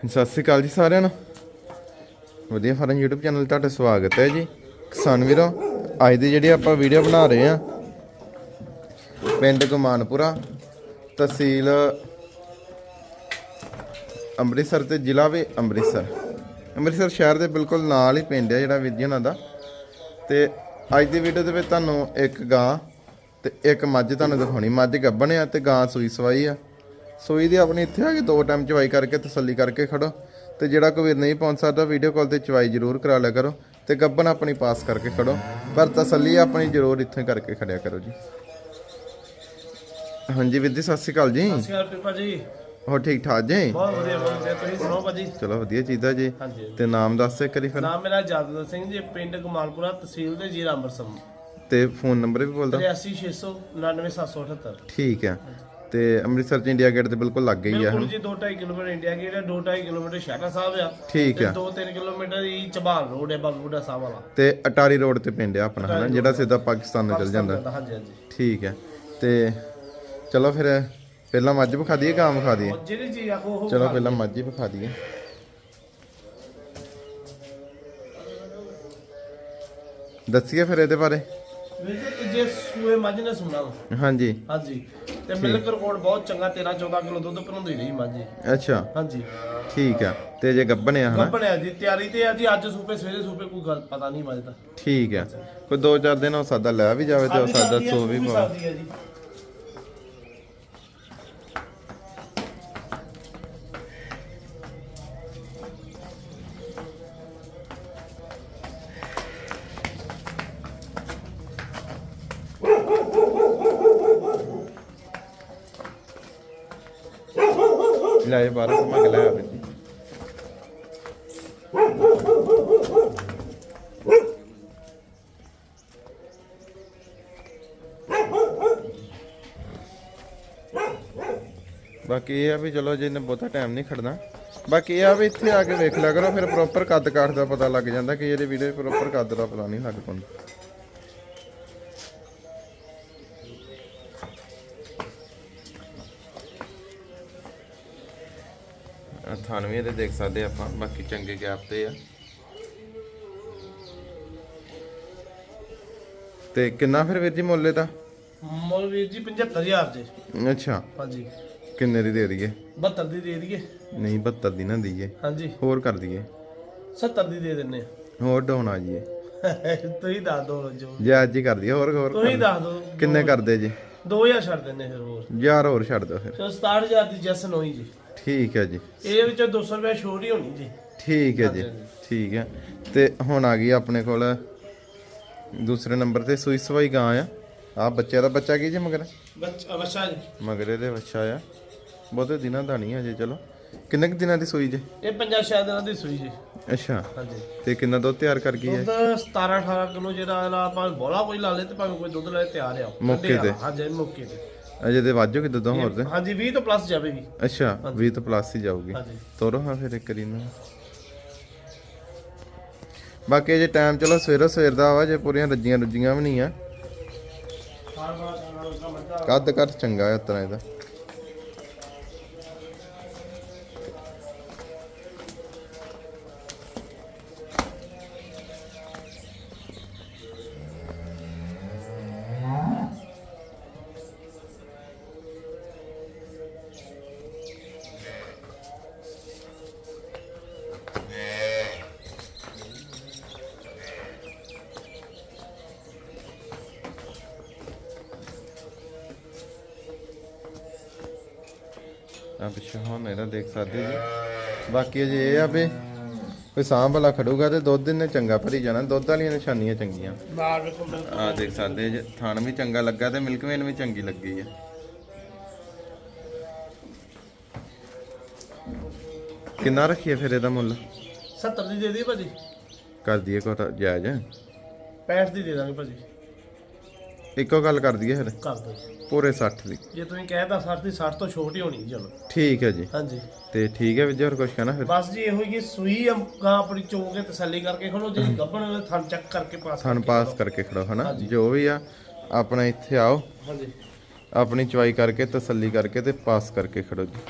ਸਤਿ ਸ੍ਰੀ ਅਕਾਲ ਜੀ ਸਾਰਿਆਂ ਨੂੰ। ਵਧੀਆ ਫਾਰਮ YouTube ਚੈਨਲ ਤੁਹਾਡਾ ਸਵਾਗਤ ਹੈ ਜੀ। ਕਿਸਾਨ ਵੀਰੋ, ਅੱਜ ਦੀ ਜਿਹੜੀ ਆਪਾਂ ਵੀਡੀਓ ਬਣਾ ਰਹੇ ਆ ਪਿੰਡ ਗੁਮਾਨਪੁਰਾ, ਤਹਿਸੀਲ ਅੰਮ੍ਰਿਤਸਰ ਤੇ ਜ਼ਿਲ੍ਹਾ ਵੀ ਅੰਮ੍ਰਿਤਸਰ। ਅੰਮ੍ਰਿਤਸਰ ਸ਼ਹਿਰ ਦੇ ਬਿਲਕੁਲ ਨਾਲ ਹੀ ਪਿੰਡ ਹੈ ਜਿਹੜਾ ਵੀਰ ਉਹਨਾਂ ਦਾ। ਤੇ ਅੱਜ ਦੀ ਵੀਡੀਓ ਦੇ ਵਿੱਚ ਤੁਹਾਨੂੰ ਇੱਕ ਗਾਂ ਤੇ ਇੱਕ ਮੱਝ ਤੁਹਾਨੂੰ ਦਿਖਾਉਣੀ। ਮੱਝ ਗੱਭਣ ਆ ਤੇ ਗਾਂ ਸੂਈ ਸਵਾਈ ਆ। ਸੂਈ ਦੀ ਆਪਣੀ ਇੱਥੇ ਆ ਕੇ ਦੋ ਟਾਈਮ ਚਵਾਈ ਕਰਕੇ ਤਸੱਲੀ ਕਰਕੇ ਖੜੋ ਤੇ ਜਿਹੜਾ ਕੋਈ ਵੀਰ ਨਹੀਂ ਪਹੁੰਚ ਸਕਦਾ ਵੀਡੀਓ ਕਾਲ ਤੇ ਚਵਾਈ ਜ਼ਰੂਰ ਕਰਾ ਲਿਆ ਕਰੋ ਤੇ ਗੱਭਣ ਆਪਣੀ ਪਾਸ ਕਰਕੇ ਖੜੋ। ਪਰ ਤਸੱਲੀ ਆਪਣੀ ਜ਼ਰੂਰ ਇੱਥੇ ਕਰਕੇ ਖੜਿਆ ਕਰੋ ਜੀ। ਹਾਂਜੀ ਵੀਰ ਜੀ ਸਤਿ ਸ਼੍ਰੀ ਅਕਾਲ ਜੀ। ਸਤਿ ਸ਼੍ਰੀ ਅਕਾਲ ਪਿਪਾ ਜੀ ਹੋਰ ਠੀਕ ਠਾਕ ਜੀ? ਬਹੁਤ ਵਧੀਆ ਬਹੁਤ ਵਧੀਆ। ਤੁਸੀਂ ਸੁਣਾਓ ਭਾਜੀ? ਚਲੋ ਵਧੀਆ ਚੀਜ਼ਾਂ ਜੀ। ਤੇ ਨਾਮ ਦੱਸ ਦੇ ਕਰੀ ਫਿਰ। ਨਾਮ ਮੇਰਾ ਜਾਦਵ ਸਿੰਘ ਜੀ ਪਿੰਡ ਕਮਾਲਪੁਰਾ ਤਹਿਸੀਲ ਦੇ ਜ਼ਿਲ੍ਹਾ ਅੰਮ੍ਰਿਤਸਰ। ਤੇ ਫੋਨ ਨੰਬਰ ਵੀ ਬੋਲ ਦੋ 83699 ਠੀਕ ਹੈ ਤੇ ਅੰਮ੍ਰਿਤਸਰ ਚ ਇੰਡੀਆ ਗੇਟ ਦੇ ਬਿਲਕੁਲ ਲੱਗ ਗਈ ਆ। ਬਿਲਕੁਲ ਜੀ 2.5 ਕਿਲੋਮੀਟਰ ਇੰਡੀਆ ਗੇਟ ਹੈ 2.5 ਕਿਲੋਮੀਟਰ ਸ਼ਾਹਰਾ ਸਾਹਿਬ ਆ ਠੀਕ ਆ। 2-3 ਕਿਲੋਮੀਟਰ ਹੀ ਚਬਾਲ ਰੋਡ ਹੈ ਬਾਬੂਡਾ ਸਾਹਿਬ ਵਾਲਾ। ਤੇ ਅਟਾਰੀ ਰੋਡ ਤੇ ਪਿੰਡ ਆ ਆਪਣਾ ਹਨਾ ਜਿਹੜਾ ਸਿੱਧਾ ਪਾਕਿਸਤਾਨ ਨੂੰ ਚਲ ਜਾਂਦਾ। ਹਾਂਜੀ ਹਾਂਜੀ। ਠੀਕ ਹੈ ਤੇ ਚਲੋ ਫਿਰ ਪਹਿਲਾਂ ਮੱਝ ਵਿਖਾ ਦਈਏ ਗਾਂ ਵਿਖਾ ਦਈਏ? ਜਿਹੜੀ ਚੀਜ਼ ਆਖੋ ਉਹ ਚਲੋ ਪਹਿਲਾਂ ਮੱਝ ਹੀ ਵਿਖਾ ਦਈਏ। ਦੱਸੀਏ ਫਿਰ ਇਹਦੇ ਬਾਰੇ। ਜੇ ਸੂਏ ਮੱਝ ਨੇ ਸੁਣਾ। ਹਾਂਜੀ। ਹਾਂਜੀ। ਤੇ ਮਿਲਕ ਰਿਕਾਰਡ ਬਹੁਤ ਚੰਗਾ 13 14 ਕਿਲੋ ਦੁੱਧ ਭਰਉਂਦੀ ਰਹੀ ਮੱਝ ਜੀ। ਅੱਛਾ। ਹਾਂਜੀ। ਠੀਕ ਆ। ਤੇ ਜੇ ਗੱਬਣ ਆ ਹਨਾ? ਗੱਬਣਿਆ ਜੀ ਤਿਆਰੀ ਤੇ ਆ ਜੀ ਅੱਜ ਸੂਪੇ ਸਵੇਰੇ ਸੂਪੇ ਕੋਈ ਗੱਲ ਪਤਾ ਨਹੀਂ ਮੱਝ ਦਾ ਠੀਕ ਆ। ਕੋਈ 2-4 ਦਿਨ ਹੋ ਸਕਦਾ ਲੈ ਵੀ ਜਾਵੇ ਤੇ ਹੋ ਸਕਦਾ ਸੋ ਵੀ ਪਵਾ। ਸਕਦੀ ਹੈ ਜੀ। ਲੈ ਇਹ ਬਾਹਰ ਘੁਮਾ ਲੈ ਆਵੇ ਬਾਕੀ ਇਹ ਆ ਵੀ ਚਲੋ ਜੇ ਇਹਨੇ ਬਹੁਤਾ ਟਾਈਮ ਨਹੀਂ ਖੜਨਾ। ਬਾਕੀ ਇਹ ਆ ਵੀ ਇੱਥੇ ਆ ਕੇ ਵੇਖ ਲਿਆ ਕਰੋ, ਫਿਰ ਪ੍ਰੋਪਰ ਕੱਦ ਕਾਠ ਦਾ ਪਤਾ ਲੱਗ ਜਾਂਦਾ ਕਿ ਇਹਦੇ ਵੀਡੀਓ ਪ੍ਰੋਪਰ ਕੱਦ ਦਾ ਪਤਾ ਨਹੀਂ ਲੱਗ ਪਾਉਂਦਾ। ਥਣ ਵੀ ਇਹਦੇ ਦੇਖ ਸਕਦੇ ਆਪਾਂ ਬਾਕੀ ਚੰਗੇ ਗੈਪ ਤੇ ਆ। ਤੇ ਕਿੰਨਾ ਫਿਰ ਵੀਰ ਜੀ ਮੁੱਲ ਦਾ ਮੁੱਲ ਵੀਰ ਜੀ 75000 ਜੀ। ਅੱਛਾ। ਹਾਂਜੀ। ਕਿੰਨੇ ਦੀ ਦੇ ਦਈਏ? 72 ਦੀ ਦੇ ਦਈਏ। ਨਹੀਂ 72 ਦੀ ਨਾ ਦਈਏ। ਹਾਂਜੀ। ਹੋਰ ਕਰ ਦਈਏ। 70 ਦੀ ਦੇ ਦਿੰਨੇ ਹੋਰ ਡਾਉਣ ਆ ਜੀਏ। ਤੁਸੀਂ ਦੱਸ ਦਿਓ ਜੋ। ਜੇ ਅੱਜ ਹੀ ਕਰ ਦਈਏ ਹੋਰ ਹੋਰ ਤੁਸੀਂ ਦੱਸ ਦਿਓ ਕਿੰਨੇ ਕਰਦੇ ਜੀ? 2000 ਛੱਡ ਦਿੰਨੇ ਫਿਰ ਹੋਰ। ਯਾਰ ਹੋਰ ਛੱਡ ਦਿਓ ਫਿਰ। ਚਲੋ 67000 ਦੀ ਜੈਸਨ ਹੋਈ ਜੀ। ਠੀਕ ਹੈ ਜੀ। ਇਹਦੇ ਵਿੱਚੋਂ 200 ਰੁਪਏ ਛੋਟ ਹੀ ਹੋਣੀ ਜੀ। ਠੀਕ ਹੈ ਜੀ ਠੀਕ ਹੈ। ਤੇ ਹੁਣ ਆ ਗਈ ਆਪਣੇ ਕੋਲ ਦੂਸਰੇ ਨੰਬਰ ਤੇ ਸੂਈ ਸਵਾਈ ਗਾਂ ਆ। ਆ ਬੱਚੇ ਦਾ ਬੱਚਾ ਕੀ ਜੀ ਮਗਰ? ਬੱਚਾ ਬੱਚਾ ਜੀ। ਮਗਰ ਇਹਦੇ ਬੱਚਾ ਆ। ਬਹੁਤੇ ਦਿਨਾਂ ਦਾ ਨਹੀਂ ਅਜੇ ਚਲੋ। ਕਿੰਨੇ ਕੁ ਦਿਨਾਂ ਦੀ ਸੂਈ ਜੇ? ਇਹ ਪੰਜਾਂ ਛੇ ਦਿਨਾਂ ਦੀ ਸੂਈ ਜੀ। ਅੱਛਾ। ਹਾਂਜੀ। ਤੇ ਕਿੰਨਾ ਦੁੱਧ ਤਿਆਰ ਕਰ ਗਈ ਹੈ? ਦੁੱਧ 17 18 ਕਿਲੋ ਜਿਹੜਾ ਆਪਾਂ ਬੋਲਾ ਕੋਈ ਲਾ ਲੇ ਤੇ ਭਾਵੇਂ ਕੋਈ ਦੁੱਧ ਲੈ ਤਿਆਰ ਆ। ਮੌਕੇ ਤੇ। ਹਾਂਜੀ ਮੌਕੇ ਤੇ। ਅਜੇ ਤੇ ਵਾਜੋ ਕਿ ਦੁੱਧੋਂ ਹੋਰ ਤੇ? ਹਾਂਜੀ 20 ਤੋਂ ਪਲੱਸ ਜਾਵੇਗੀ। ਅੱਛਾ 20 ਤੋਂ ਪਲੱਸ ਹੀ ਜਾਊਗੀ। ਹਾਂਜੀ। ਤੋਰੋ ਹਾਂ ਫਿਰ ਇੱਕ ਵਾਰੀ ਨੂੰ ਬਾਕੀ ਜੇ ਟਾਈਮ ਚਲੋ ਸਵੇਰੋ ਸਵੇਰ ਦਾ ਵਾ ਜੇ ਪੂਰੀਆਂ ਰੱਜੀਆਂ ਰੁੱਜੀਆਂ ਵੀ ਨਹੀਂ ਆ। ਕੱਦ ਕੱਦ ਚੰਗਾ ਹੈ ਉਤਰਾ ਇਹਦਾ। ਆ ਪਿੱਛੇ ਹੁਣ ਇਹਦਾ ਦੇਖ ਸਕਦੇ ਜੀ। ਬਾਕੀ ਅਜੇ ਇਹ ਆ ਵੀ ਕੋਈ ਸਾਂਭ ਵਾਲਾ ਖੜੂਗਾ ਤੇ ਦੁੱਧ ਇਹਨੇ ਚੰਗਾ ਭਰੀ ਜਾਣਾ। ਦੁੱਧ ਵਾਲੀਆਂ ਨਿਸ਼ਾਨੀਆਂ ਚੰਗੀਆਂ। ਆ ਦੇਖ ਸਕਦੇ ਜੀ ਥਣ ਵੀ ਚੰਗਾ ਲੱਗਾ ਤੇ ਮਿਲਕ ਵੇਨ ਵੀ ਚੰਗੀ ਲੱਗੀ ਆ। ਕਿੰਨਾ ਰੱਖੀਏ ਫਿਰ ਇਹਦਾ ਮੁੱਲ? 70 ਦੀ ਦੇ ਦੇ ਭਾਜੀ। ਕਰ ਦਈਏ ਕੋ ਜਾਇਜ਼। 65 ਦੀ ਦੇ ਦਾਂਗੇ ਭਾਜੀ। ਇੱਕੋ ਗੱਲ ਕਰ ਦਈਏ ਫਿਰ ਕਰ ਜੀ। ਪੂਰੇ 60 ਦੀ। ਜੇ ਤੁਸੀਂ ਕਹਿਤਾ 60 ਦੀ 60 ਤੋਂ ਛੋਟ ਹੋਣੀ ਜੀ ਚਲੋ। ਠੀਕ ਹੈ ਜੀ। ਹਾਂਜੀ। ਤੇ ਠੀਕ ਹੈ ਵਿਜੇ ਹੋਰ ਕੁਝ ਕਹਿਣਾ ਫਿਰ? ਬਸ ਜੀ ਇਹੋ ਹੀ ਸੂਈ ਗਾਂ ਆਪਣੀ ਚੋਕ ਕੇ ਤਸੱਲੀ ਕਰਕੇ ਖੜੋ ਜਿਹੜੀ ਗੱਭਣ ਵਾਲੇ ਥਣ ਚੈੱਕ ਕਰਕੇ ਪਾਸ ਥਣ ਪਾਸ ਕਰਕੇ ਖੜੋ ਹਨਾ? ਜੋ ਵੀ ਆ ਆਪਣਾ ਇੱਥੇ ਆਓ। ਹਾਂਜੀ। ਆਪਣੀ ਚਵਾਈ ਕਰਕੇ ਤਸੱਲੀ ਕਰਕੇ ਤੇ ਪਾਸ ਕਰਕੇ ਖੜੋ ਜੀ।